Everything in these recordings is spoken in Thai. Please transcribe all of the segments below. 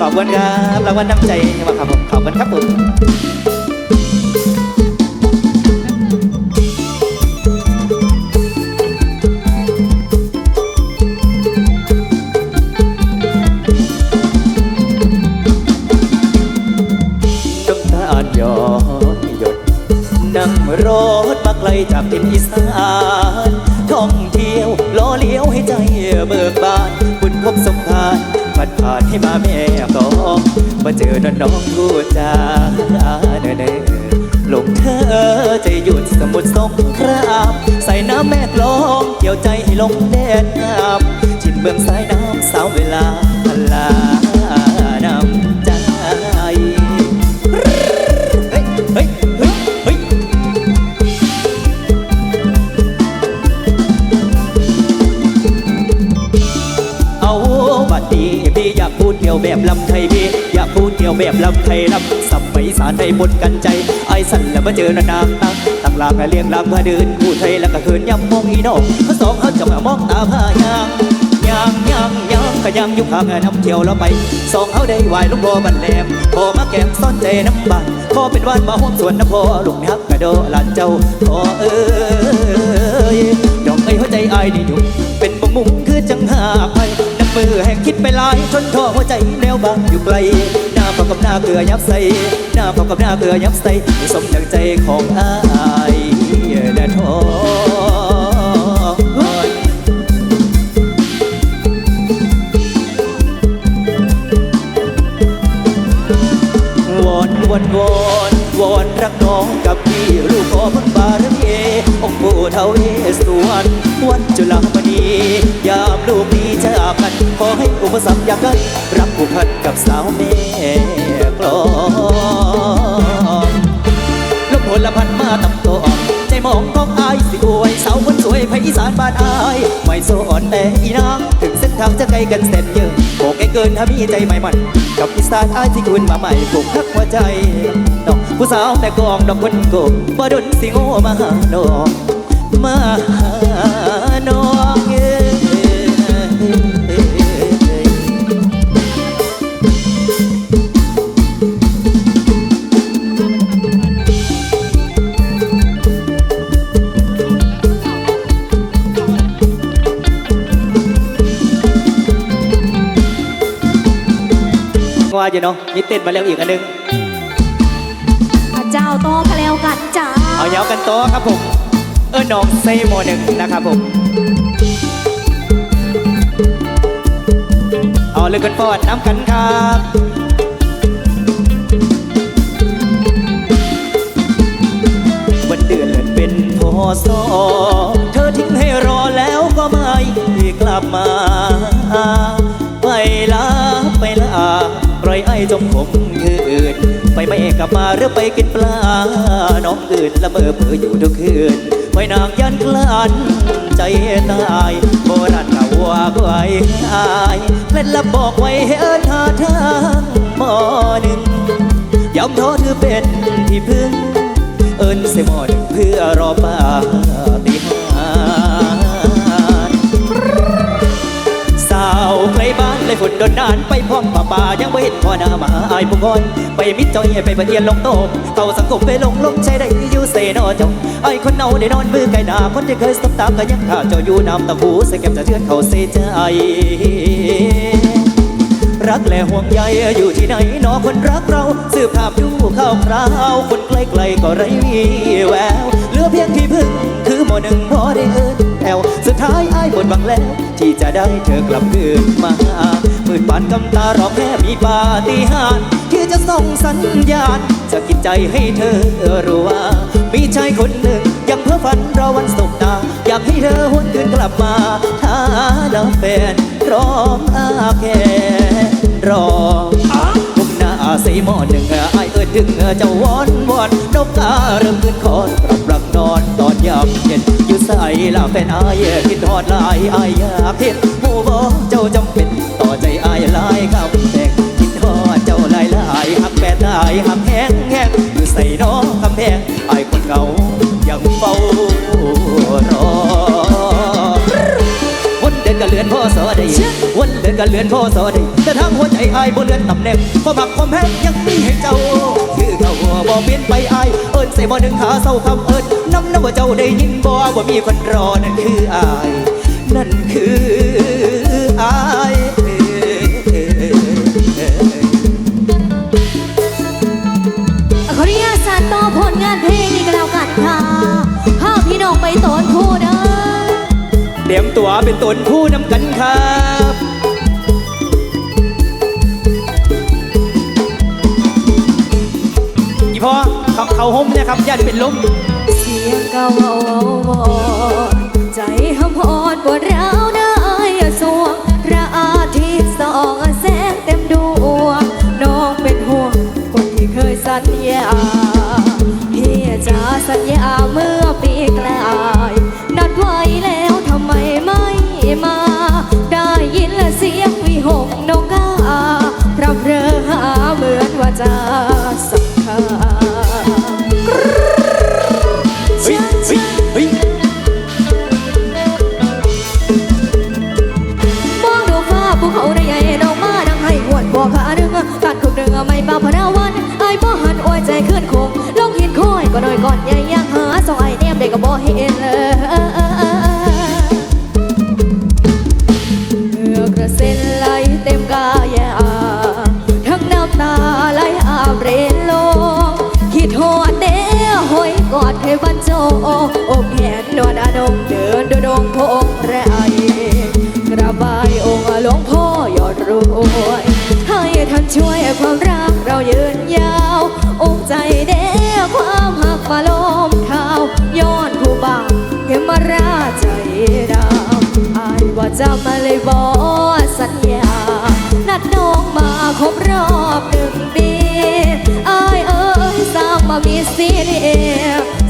ขอบคุณครับรางวัลน้ำใจมาครับผมขอบคุณครับผมน้ำตาลย้อหยดนั่งรถมาไกลจากทินอีสานท่องเที่ยวล้อเลี้ยวให้ใจเบิกบาน ผัดผ่านให้มาแม่กองมาเจอน้องน้องพูดจาเนเนอลงเธอจะหยุดสมุดสงครามใส่น้ำแม่กลองเกี่ยวใจให้ลงแดนน้ำชินเบื้องสายน้ำสาวเวลาพลา ยากพูดเดียวแบบลำไทยพี่อยากพูดเดียวแบบลำไทยลำสับไปสารให้หมดกันใจไอ้สันแล้วมาเจอนานางตั้งตั้งลากเลี้ยงลำพาเดินพูดไทยแล้วก็เขินย้ำมองอีน้องเขาสองเขาจะมามองตาพายางยางยางยางก็ยังยู่ข้างน้ำเที่ยวแล้วไปสองเขาได้ไหวลูกโบบันแหลมพอมาแกมซ่อนใจน้ำบานพอเป็นวานมาห้องสวนน้ำพอลูกนักกระโดดลานเจ้าพอเอ้ยดอกไอ้หัวใจไอายนี่ยู่เป็นบงมุงคือจังหาไป น้ำมือแห่งคิดไปหลายจนท้อหัวใจแนวบางอยู่ไกลหน้าพอกับหน้าเกลือยับใส่หน้าพอกับหน้าเกลือยับใส่ไม่สมดังใจของอายนะท้อวอนวอนวอนวอนรักน้องกับพี่ลูกขอพ้นบารมีองค์ปู่เทาเวสสวรรณวัดจุฬามณียามลูกนี้ ขอให้อุปสรรคอย่างกันรักผูกพันกับสาวแม่กลองลมพลพันมาตำตัวใจมองของอายสิอวยสาวคนสวยภาคอีสานบ้านอายไม่โซอ่อนแต่อีนางถึงเส้นทางจะไกลกันแสนเยอะโบกไกลเกินถ้ามีใจใหม่มัน กับอีสานอายที่คุณมาใหม่ผูกทักหัวใจน้องผู้สาวแต่กองดอกคนโกบ่ดนสิโง่มาหาน้องมาหา ว่าอยู่เนาะนี่เต้นมาแล้วอีกอันหนึงพระเจ้าโตพะแล้วกันจ้าเอาเยาวกันโตะครับผม เออน้องเซโมหนึ่งนะครับผม เอาเลยกันฟอดน้ำกันครับวันเดือนเลื่อนเป็นพศเธอทิ้งให้รอแล้วก็ไม่กลับมา ไปลาไปลาปล่ อยไอ้จมคงคืนไปไม่กลับมาหรือไปกินปลา น้องอื่นละเมอเพื่ออยู่ทุกคืนไว้นางยันกลันใจตายโบราณกล่าว่าไว้อายเล็ดลับอกไว้เอินหาทางมอหนึ่งยอมท้อถือเป็นที่พึ่ง เอิญเสยหมดเพื่อรอปา โดนนานไปพร้อมป่าป่ายังไม่เห็นพ่อหน้ามาอายผู้คนไปมิดจอยไปประเทียนลงโตเข้าสังคมไปลงลงใช้ได้อยู่เสนอจงไอ้คนเนาได้นอนมือไก่หนาคนที่เคยสบตามก็ยังข้าเจ้าอยู่น้ำตะหูใส่แก้มจะเทือนเขาเสียใจรักและห่วงใยอยู่ที่ไหนนอคนรักเรา สืบภาพดูข่าวคราวคนใกล้ๆก็ไร้วี่แววเหลือเพียงที่พึ่ง คือหมอหนึ่งพอได้เอินแถวสุดท้ายอ้ายหมดหวังแล้ว ที่จะได้เธอกลับคืนมา มืดปานกำตารอแค่มีปาฏิหาริย์ที่จะส่งสัญญาณ จะกินใจให้เธอรู้ว่า มีชายคนหนึ่งยังเพ้อฝันรอวันสบตา อยากให้เธอหวนคืนกลับมา ถ้าดาแฟนร้อมอาแคนรอพบหน้าใสีหมอหนึ่งไอายเอิดถึงเจ้าวอนวอนนกกาเริ่มขึ้นคอนปรับรักนอนตอนยามเย็นอยู่ใส่ลาแฟนอายคิดทอดลายอายอยากเห็นหมู่บอกเจ้าจำเป็น ใจอายลายครับแตกคิดฮอดเจ้าลายลายหักแปดตายหักแห้งแห้งคือใส่น้องคำแพงอายคนเก่ายังเฝ้ารอวันเดือนก็เลื่อนพ่อสอได้วันเดือนก็เลื่อนพ่อสอได้แต่ทางหัวใจอายบ่เลื่อนตำแหน่งความหักความแห้งยังมีให้เจ้าคือเก่าบ่เปลี่ยนไปอายเอิญใส่บ่หนึ่งขาเศร้าคำเอิญนน้ำน้ำว่าเจ้าได้ยินบ่ว่ามีคนรอนั่นคืออายนั่นคือ ตัวเป็นตนผู้นำกันครับยี่พ่อคำเขาห่มนะครับญาติเป็นลมเสียงเก่าเอาวใจห้ำหอดปวดร้าวได้สวงพระอาทิตย์ส่องแสงเต็มดวงน้องเป็นห่วงคนที่เคยสัญญาพี่จะสัญญาเมื่อปีกลาย จาสักคำมองดูฟ้าภูเขาได้ใหญ่นองมาดังให้หวนบอกขาเนื้อการคุกเนื้อไม่เบาพนาว่า อกใจเด้ความหักมาล้อมข้าวย้อนผู้บังเทมาราใจดำอายว่าจะมาเลยบอสัญญา นัดน้องมาครบรอบหนึ่งปีอายเอ้ยสามมามีสีเลีย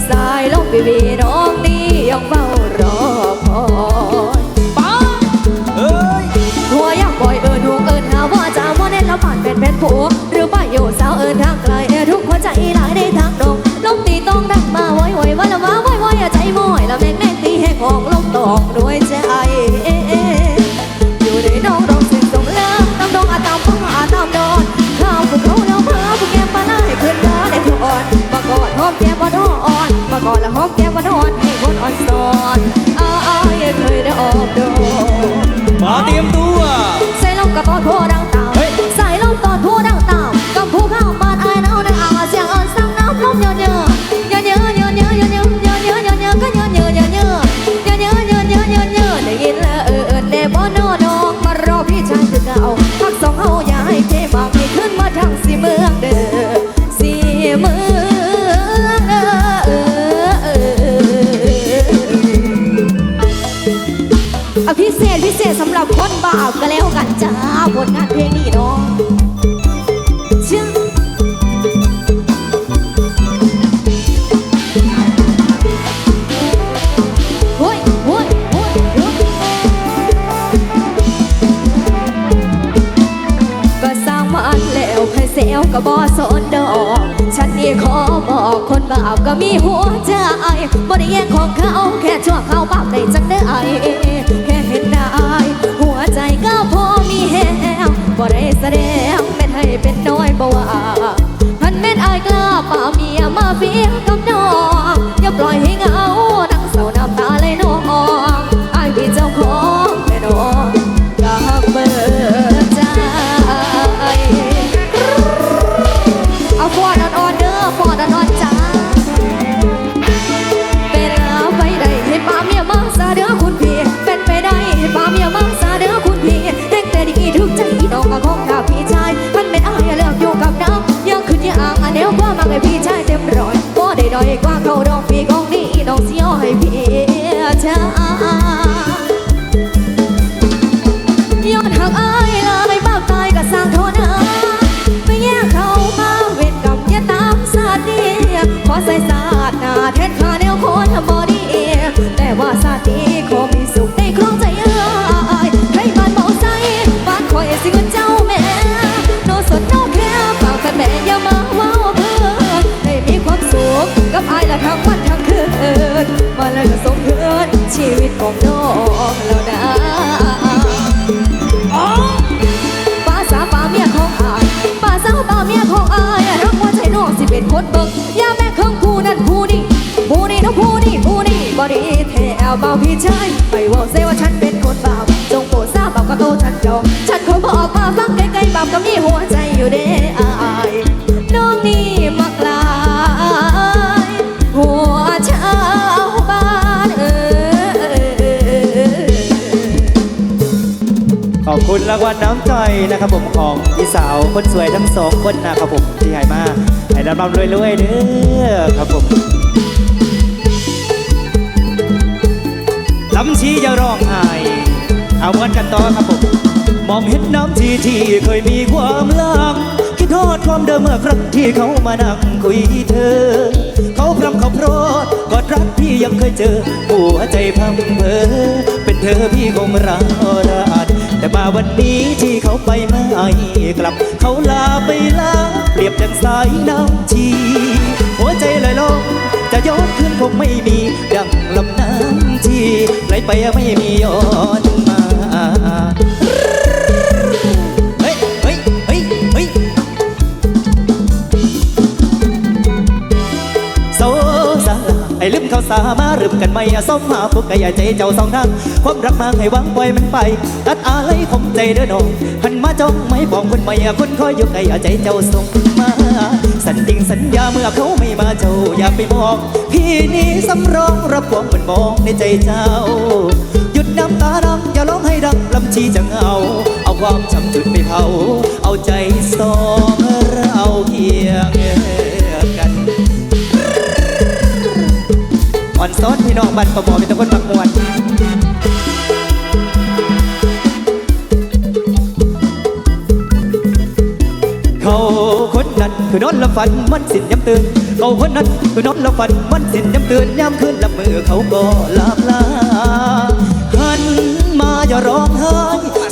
สายลงไปบีน้องนี ก่อละหอมแก้วนอ่นให้คนอ่อนสอนอ้ายเคยได้ออกโดมาเตรียมตัว ใส่ลงกระเป๋าหัวดัง เอาเบาพี่ชายไปว่าเซว่าฉันเป็นคนเบาจงโปรดทราบเบาก็โตฉันยอมฉันขอบอกมาฟังใกล้ๆเบาก็มีหัวใจอยู่เด้อายน้องนี่มักลายหัวชาวบ้านเออขอบคุณรางวัลน้ำใจนะครับผมของพี่สาวคนสวยทั้งสองคนนะครับผมที่ใหญ่มากให้รับรำรวยๆเด้อครับผม ลำชีอย่าร้องไห้เอาเหมือนกันต่อครับผมมองเห็นน้ำชีที่เคยมีความลังคิดทอดความเดิมเมื่อครั้งที่เขามานั่งคุยเธอ เขาพรำเขาโปรดกอดรักพี่ยังเคยเจอ หัวใจพังเพอเป็นเธอพี่คงรักราดแต่มาวันนี้ที่เขาไปไม่กลับ เขาลาไปลาเปรียบดังสายน้ำชี หัวใจลอยลงจะย้อนคืนคงไม่มีดังลำน้ำ ชีไหลไปไม่มีย้อนมาเฮ้ยเฮ้ยเฮ้ยเฮ้ยโซซาไอ้ลืมเขาสามาลืมกันไม่อะส้มมาพวกกะอย่าใจเจ้าสองทางความรักมาให้วางปล่อยมันไปตัดอะไรคมใจเด้อน้องหันมาจ้องไม่บอกคนใหม่อะคนคอยอยู่ไกลอะใจเจ้าส่งมา สัญญิงสัญญาเมื่อเขาไม่มาเจ้าอย่าไปบอกพี่นี่สำรองรับความเป็นมองในใจเจ้า หยุดน้ำตาดังอย่าร้องให้ดังลำชีจะเหงา เอาความช้ำจุดไปเผา เอาใจสองเราเคียงกันอ่อนซ้อนพี่น้องบ้านประบอเป็นตะคนบักมวน ละฝันมันสิ้นย้ำตื่นเขาคนนั้นคือนอนละฝันมันสิ้นย้ำตื่นย้ำคืนละมือเขาก็ลาบลาหันมาอย่าร้องไห้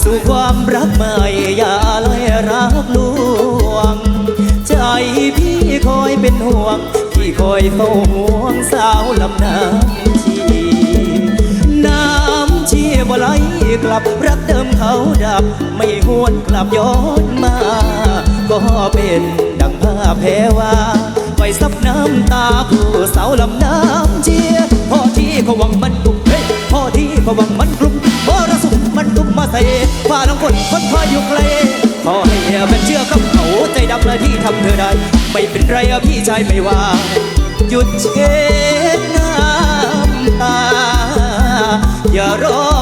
สู่ความรักใหม่อย่าลอยรักลวง ใจพี่คอยเป็นห่วง พี่คอยเฝ้าห่วงสาวลำน้ำชีน้ำชีบ่ไหลกลับรักเดิมเขาดับ ไม่หวนกลับย้อนมา ก็เป็นดังพ แพว่าไว้ซับน้ำตาผู้สาวลำน้ำเชียพ่อที่เขาหวังมันกลุ่มเฮ้ยพอที่เขาหวังมันกลุ่มมรสุมมันกลุ่มมาใส่ฟ้าน้ำฝนคนคอยอยู่ไกลขอให้เป็นเชื่อคำเขาใจดำและที่ทำเธอได้ ไม่เป็นไรพี่ชายไม่ว่า หยุดเช็ดน้ำตา อย่าร้อง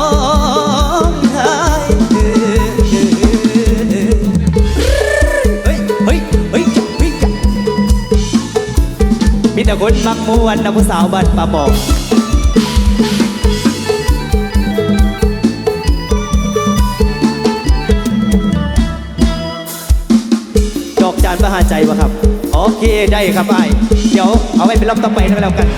มีแต่คนมักมวนนะผู้สาวบ้านป่าบอกดอกจานประหาใจวะครับ โอเคได้ครับไอ้เดี๋ยวเอาไว้เป็นลำต่อไปนะแล้วกัน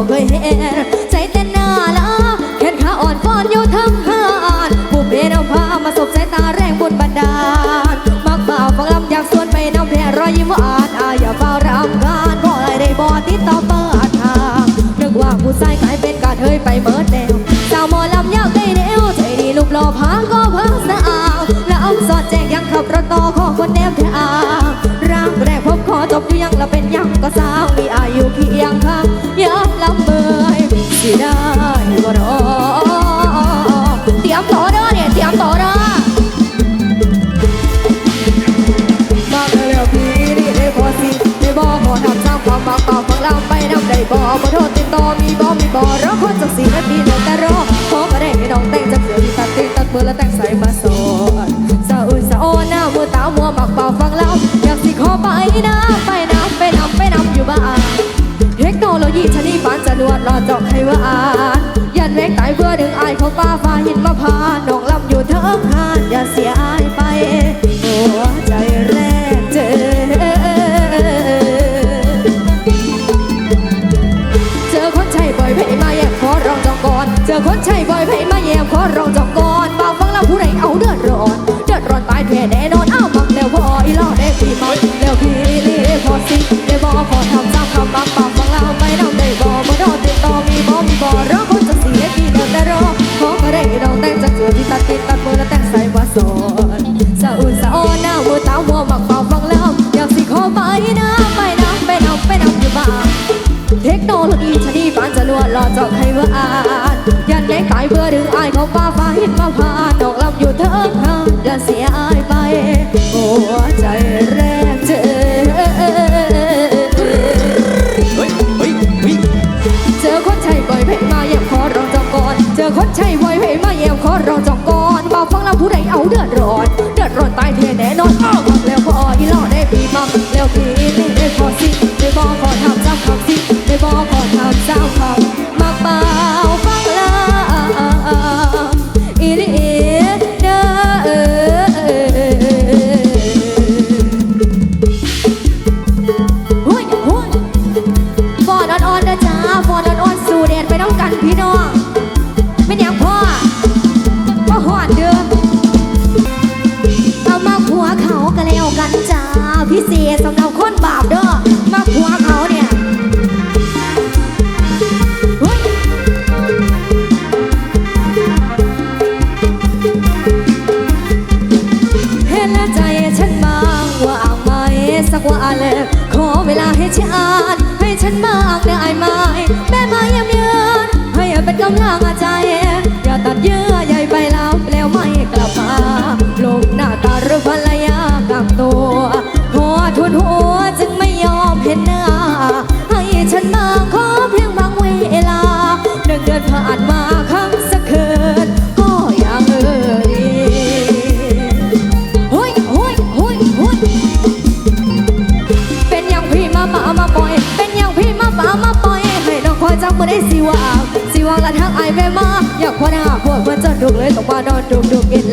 บ่เคยเห็นใจเต้นหน้าละแขนขาอ่อนฟ้อนอยู่ทั้งหานผู้เป็นเอาพามาสบสายตาแรงบุญบันดาลมักบ่าวฟังลำอยากสวนไปน้ำแพรรอยยิ้มหวานอาอย่าเฝ้ารำคาญก็เลยได้บอติดต่อเปิดทางนึกว่าผู้ชายกลายเป็นกาเทยไปเมิดแนวสาวหมอลำยากได้แนวใจดีลูกหล่อพาก็เพิ่งสะอาวแล้วเอาสอดแจงยังขับรถต่อของคนแนมแท้อ น้ำไปน้ำไปน้ำไปน้ำอยู่บ้านเทคโนโลยีชนีดฟันจะนวดรอจอกให้ว่าอานยันแวกตายเพื่อดึงอายขางป้าฟ้าหินมาพานดองลำอยู่เทิงหานอย่าเสียอายไปหัวใจแรกเจอเจอคนใช่บ่อยไมาแย่ขอร้องจองก่อนเจอคนใช่บไมาแย่ขอร้องจองก่อนบ่าวฟังแล้วผู้ใดเอาเดือดร้อนเดือดร้อนตายแท้แน่นอน ติดตะโกและแต่งใส่ว่าสอนสะอุ่นสะอ้อนหน้าหัวตาหัวหมักเป่าฟังแล้วอยากสิขอไปนะไปนะไปนะไปนะอยู่บ้านเทคโนโลยีชนีบ้านจะลวดรอเจาะใครว่าอ่านยันแก้ไขเพื่อถึงอายของป้าฟ้าหินมาผ่านดอกลำอยู่เถิดทางอย่าเสียอายไปหัวใจแรกเจอเจอคนใช่ปล่อยเพ่งมาอยากขอร้องจองก่อน เจอคนใช่ น้องอ้อบอกแล้วพออีหล่อได้ปีมักแล้วปีนี้ได้พอสิได้บอกขอทำเจ้าคำสิได้บอกขอทำเจ้าคำ กว่าอาแลขอเวลาให้ฉันให้ฉันมากไอ้ไม้แม่มายี่มเยินให้เป็นกำลังใจ กเลยต้องมานอนดุกดุกกิน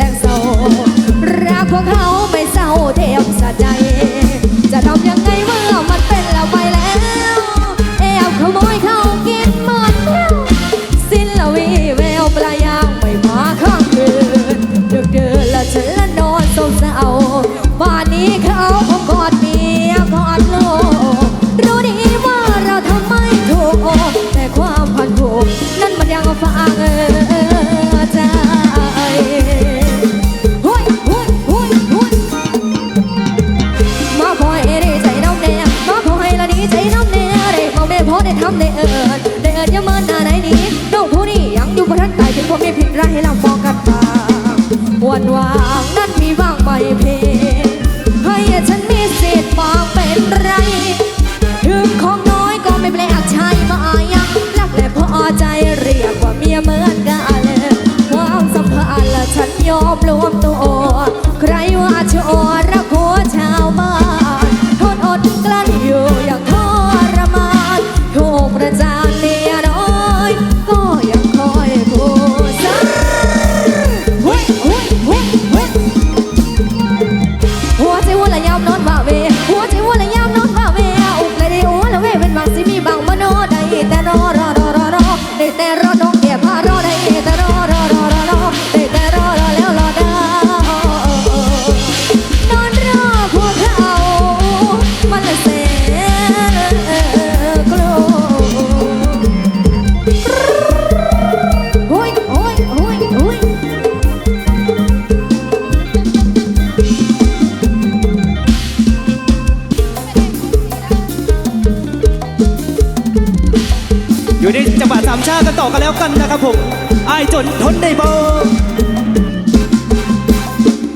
คนได้บอ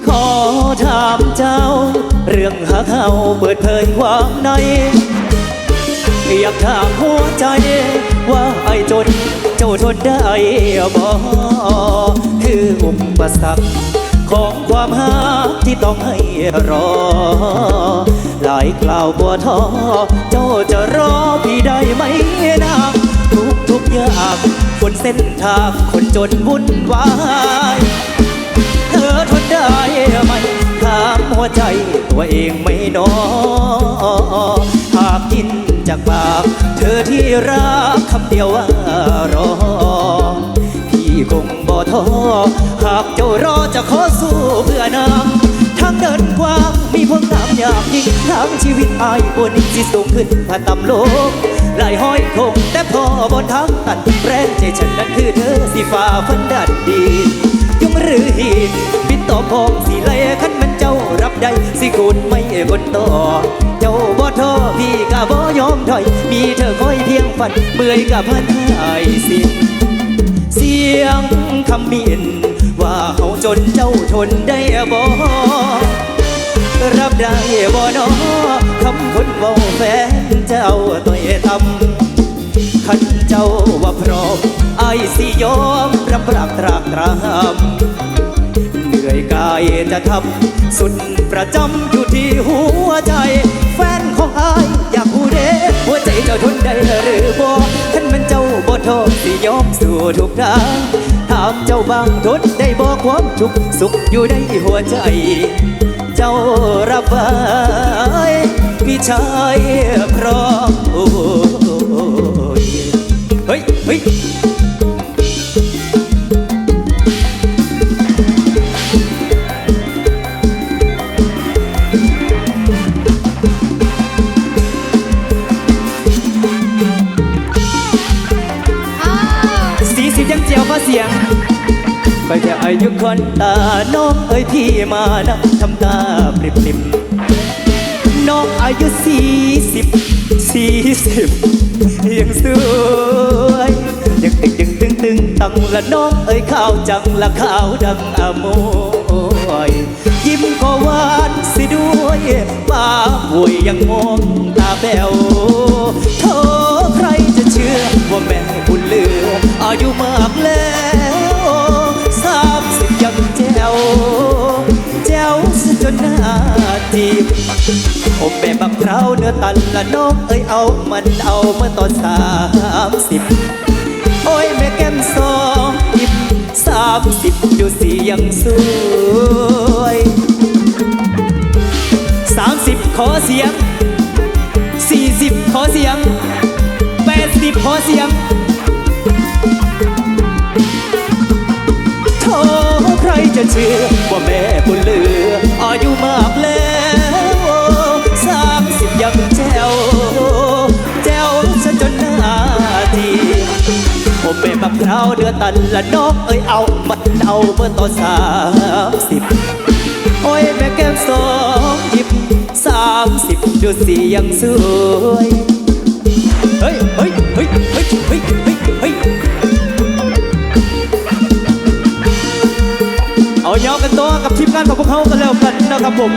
ขอถามเจ้า เรื่องหาเขาเปิดเผยความใน อยากถามหัวใจ ว่าไอ้จน เจ้าทนได้บ่คืออุปสรรคของความหาที่ต้องให้รอ หลายกล่าวกว่าท้อเจ้าจะรอพี่ได้ไหมนะทุกทุกอย่าง บนเส้นทางคนจนวุ่นวาย เธอทนได้ไหมถามหัวใจตัวเองไม่นอหากกินจากปากเธอที่รักคำเดียวว่ารอ พี่คงบ่ท้อหากเจ้ารอจะขอสู้เพื่อนางางเดินกว้างมีพวกน้ำอยากยิ่งทางชีวิตอายบนสิสูงขึ้นผ่าต่ำลกหลายห้อยคงแต่พอบนทางตันแรงใจฉันนั้นคือเธอสิฝ่าฟันดันดียงหรือหินบินต่อพองสิไลขันมันเจ้ารับได้สิคุณไม่กดต่อ เจ้าบ่ท้อพี่กะบ่ยอมถอย มีเธอคอยเพียงฝันเมื่อยกับพันหายสิ้นเสียงคำบิน ว่าเขาจนเจ้าทนได้บ่รับได้บ่นอคำคนเว้าแฟนเจ้าต่อยทำขันเจ้าว่าพร้อมไอายสิยอมรับรักตรากตรำเหนื่อยกายจะทำสุดประจำอยู่ที่หัวใจ แฟนของไออยากพูดเด้หัวใจเจ้าทนได้หรือบ่าบ่ทนสิยอมสู่ทุกทางถามเจ้าบางทนได้บ่ความทุกสุขอยู่ในหัวใจ เจ้ารับไว้พี่ชายพร้อมโอ้ยเฮ้ยเฮ้ย คอยจะอายุคนตา น้องเอ้ยพี่มานะทำตาปริบปริบน้องอายุสี่สิบสี่สิบยังสวยยังตึงยังตึงตึงตังละน้องเอ้ยข้าวจังละข้าวดังอโมยยิ้มก็หวานสิด้วยป้าป่วยยังมองตาแป๋วโธ่ใผมแม่บักเพราเนื้อตันละน้องเอ้ยเอามันเอาเมื่อตอนสามสิบโอ้ยแม่แก้มสองยิบสามสิบดูสิยังสวยสามสิบขอเสียงสี่สิบขอเสียงแปดสิบขอเสียงโธ่ใครจะเชื่อว่าแม่บุญเหลืออายุมากแล้ว ยังแจวแจวซะจนหน้าทีผมเป็นมะพร้าวเดือตันละน้องเอ้ยเอามันเอาเมื่อตอนสามสิบโอ้ยแม่แก้มสองหยิบสามสิบดูสิยังสวยเฮ้ยเฮ้ยเฮ้ยเฮ้ยเฮ้ยเฮ้ยเฮ้ยเอายอกันตัวกับทีมงานของพวกเขากันแล้วกันนะครับผม